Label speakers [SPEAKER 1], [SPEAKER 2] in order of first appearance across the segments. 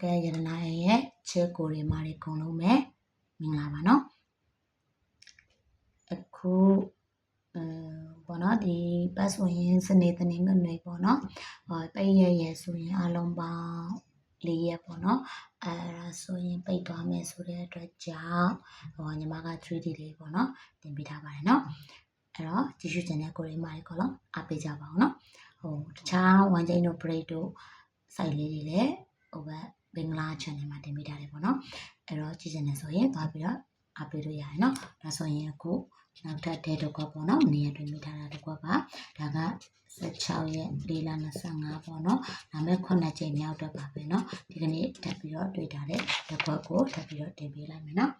[SPEAKER 1] ကဲရတနာရဲ့ချစ်ကိုတွေမာတွေအကုန်လုံးပဲမင်္ဂလာပါနော်အခုအဲဘောနော်ဒီပတ်ဆိုရင်စနေတနင်္ဂနွေပေါ့နော်ဟောပိတ်ရရဆိုရင်အလုံးပေါင်းလေးရက်ပေါ့နော်အဲဒါဆိုရင်ပိတ်သွားမယ်ဆိုတဲ့အတွက်ကြောင့်ဟောညီမက 3D လေးပေါ့နော်တင်ပေးထားပါတယ်နော်အဲ့တော့ကြည့်ရှုချင်တဲ့ကိုရီမာတွေအကုန်လုံးအားပေးကြပါအောင်နော်ဟိုတခြား one chain တို့ break တို့ site လေးတွေလည်းဟိုဘက် ဘင်္ဂလား channel မှာတင်ပေးထားတယ်ပေါ့နော်အဲ့တော့ကြည့်ချင်တယ်ဆိုရင်သွားပြီးတော့အားပေးလို့ရတယ်နော်ဒါဆိုရင်အခုနောက်ထပ်ဒဲတစ်ခွက်ပေါ့နော်မနေ့ကတင်ပေးထားတာတစ်ခွက်ပါဒါက16ရက်လေးလ25ပေါ့နော်ဒါမဲ့9ချိန်မြောက်တော့ပါပဲနော်ဒီကနေ့ထပ်ပြီးတော့တွေ့တာတဲ့တစ်ခွက်ကိုထပ်ပြီးတော့တင်ပေးလိုက်မယ်နော်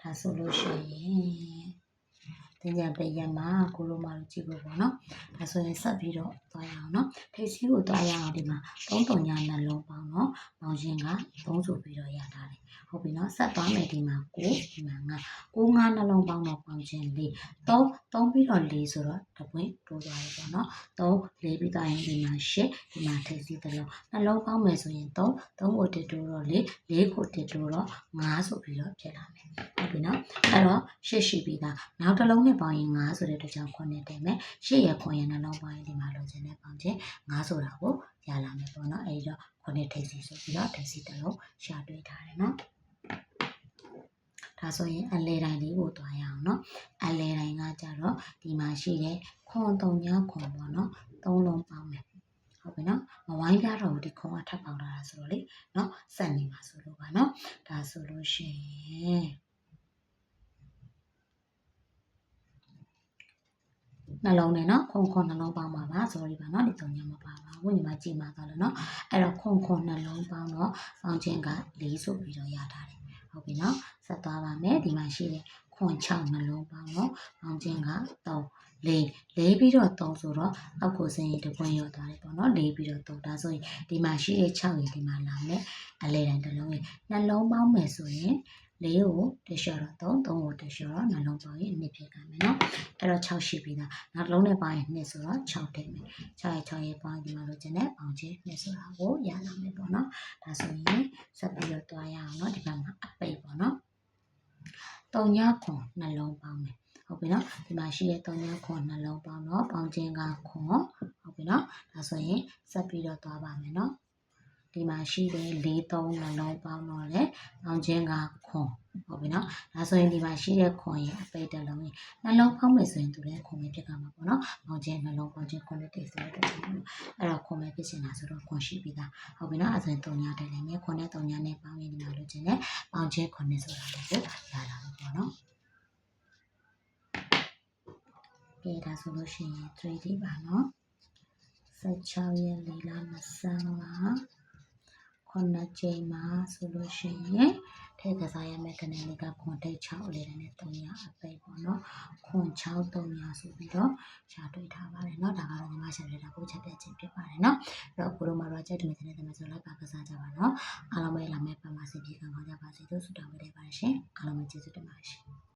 [SPEAKER 1] ဒါဆိုလို့ရှိရင် တင်ကြပေးရမှာကိုလိုမလို့ကြည့်ဖို့ပေါ့နော်ဒါဆိုရင်ဆက်ပြီးတော့သွားရအောင်နော်ထိပ်စီးကိုသွားရအောင်ဒီမှာ3တုံညာနှလုံးပေါင်းတော့ပေါင်းခြင်းက3ဆိုပြီးတော့ရတာတယ်ဟုတ်ပြီနော်ဆက်သွားမယ်ဒီမှာ9ဒီမှာ9 9 9နှလုံးပေါင်းတော့ပေါင်းခြင်း4 3 3ပြီးတော့4ဆိုတော့တပွင့်တိုးသွားပြီပေါ့နော်3 4ပြီးတော့ရင်ဒီမှာ8ဒီမှာထိပ်စီးတစ်လုံးနှလုံးပေါင်းမယ်ဆိုရင်3 3ကိုတစ်တိုးတော့4 4ကိုတစ်တိုးတော့5ဆိုပြီးတော့ဖြစ်လာမယ်ဟုတ်ပြီနော် အဲ့တော့ရှစ်ရှိပြီးသားနောက်တစ်လုံးနဲ့ပေါင်းရင်9ဆိုတဲ့တကြောင်ခုနဲ့တည်မယ်ရှစ်ရခုရနှလုံးပေါင်းရင်ဒီမှာလိုချင်တဲ့ပေါင်းချင်9ဆိုတာကိုရလာမယ်ပေါ့နော်အဲ့ဒီတော့ခုနဲ့ထိပ်စီဆိုပြီးတော့ထိပ်စီတစ်လုံးရှာတွေ့ထားတယ်နော်ဒါဆိုရင်အလဲတိုင်းလေးကိုတွားရအောင်နော်အလဲတိုင်းကကြတော့ဒီမှာရှိတဲ့ခွန်တုံညာခွန်ပေါ့နော်သုံးလုံးပေါင်းမယ်ဟုတ်ပြီနော်မဝိုင်းပြတော့ဒီခုံကထပ်ပေါက်လာတာဆိုတော့လေနော်စက်နေမှာဆိုလို့ပါနော်ဒါဆိုလို့ရှိရင် နှလုံးနဲ့နော်ခုံခုံနှလုံးပေါင်းပါပါ sorry ပါနော်ဒီသုံးညမပါပါဝိညာဉ်မှာကြည်မှာသွားလို့နော်အဲ့တော့ခုံခုံနှလုံးပေါင်းတော့ပေါင်းခြင်းက၄ဆိုပြီးတော့ရတာတယ်ဟုတ်ပြီနော်ဆက်သွားပါမယ်ဒီမှာရှိတယ်ခွန်6နှလုံးပေါင်းတော့ပေါင်းခြင်းက3လေးလေးပြီးတော့3ဆိုတော့အောက်ကိုစင်းရင်တပွင့်ရောက်သွားတယ်ပေါ့နော်လေးပြီးတော့3ဒါဆိုရင်ဒီမှာရှိတဲ့6ရင်ဒီမှာလာမယ်အလဲတန်းတစ်လုံးရင်နှလုံးပေါင်းမယ်ဆိုရင် လေးကိုတလျှော်တော့3 3ကိုတလျှော်တော့နှလုံးပေါင်းရင်2ဖြစ်ကြမယ်နော်အဲ့တော့6ရှိပြီသားနောက်တစ်လုံးနဲ့ပေါင်းရင်2ဆိုတော့6ထည့်မယ်6ရဲ့6ရဲ့ပေါင်းဒီမှာလိုချင်တဲ့ပေါင်းချင်း2ဆိုတာကိုရလာမယ်ပေါ့နော်ဒါဆိုရင်ဆက်ပြီးတော့တွားရအောင်နော်ဒီဘက်မှာအပိတ်ပေါ့နော်3ညခွန်နှလုံးပေါင်းမယ်ဟုတ်ပြီနော်ဒီမှာရှိတဲ့3ညခွန်နှလုံးပေါင်းတော့ပေါင်းချင်းကခွန်ဟုတ်ပြီနော်ဒါဆိုရင်ဆက်ပြီးတော့သွားပါမယ်နော် ဒီမှာရှိတဲ့၄၃နှလုံးပေါင်းတော့လေပေါင်းချင်းကခွန်ဟုတ်ပြီနော်ဒါဆိုရင်ဒီမှာရှိတဲ့ခွန်ရဲ့အပိတ်တစ်လုံးရဲ့နှလုံးပေါင်းမယ်ဆိုရင်သူလည်းခွန်ပဲဖြစ်ကြမှာပေါ့နော်ပေါင်းချင်းနှလုံးပေါင်းချင်းခွန်နဲ့တည်ဆိုတဲ့အတွက်ကြောင့်အဲ့တော့ခွန်ပဲဖြစ်နေတာဆိုတော့ခွန်ရှိပြီးသားဟုတ်ပြီနော်အဲဆိုရင်3ညတက်လိမ့်မယ်ခွန်နဲ့3ညနဲ့ပေါင်းရင်ဒီမှာလိုချင်တဲ့ပေါင်းချင်းခွန်နဲ့ဆိုတာလည်းကိုရလာလို့ပေါ့နော်ကဲဒါဆိုလို့ရှိရင် 3D ပါနော်16ရက်၄လ25 ခုနှစ်ချိန်မှာဆိုလို့ရှိရင်ထဲကစားရမယ့်ကနေလေးကခွန်တိတ်6လေးနဲ့300အပိတ်ပေါ့နော်ခွန်6 300ဆိုပြီးတော့ရှာတွေ့ထားပါတယ်เนาะဒါကတော့ညီမရှာတွေ့တာကိုချက်ပြချင်းဖြစ်ပါတယ်เนาะအဲ့တော့ကိုတို့မှာတော့ချက်တူနေတဲ့တမန်ဆိုလိုက်ပါကစားကြပါเนาะအားလုံးပဲလာမယ့်ပတ်မှာစီပြေကံကောင်းကြပါစေလို့ဆုတောင်းပေးပါရှင်အားလုံးပဲကျေးဇူးတင်ပါတယ်ရှင်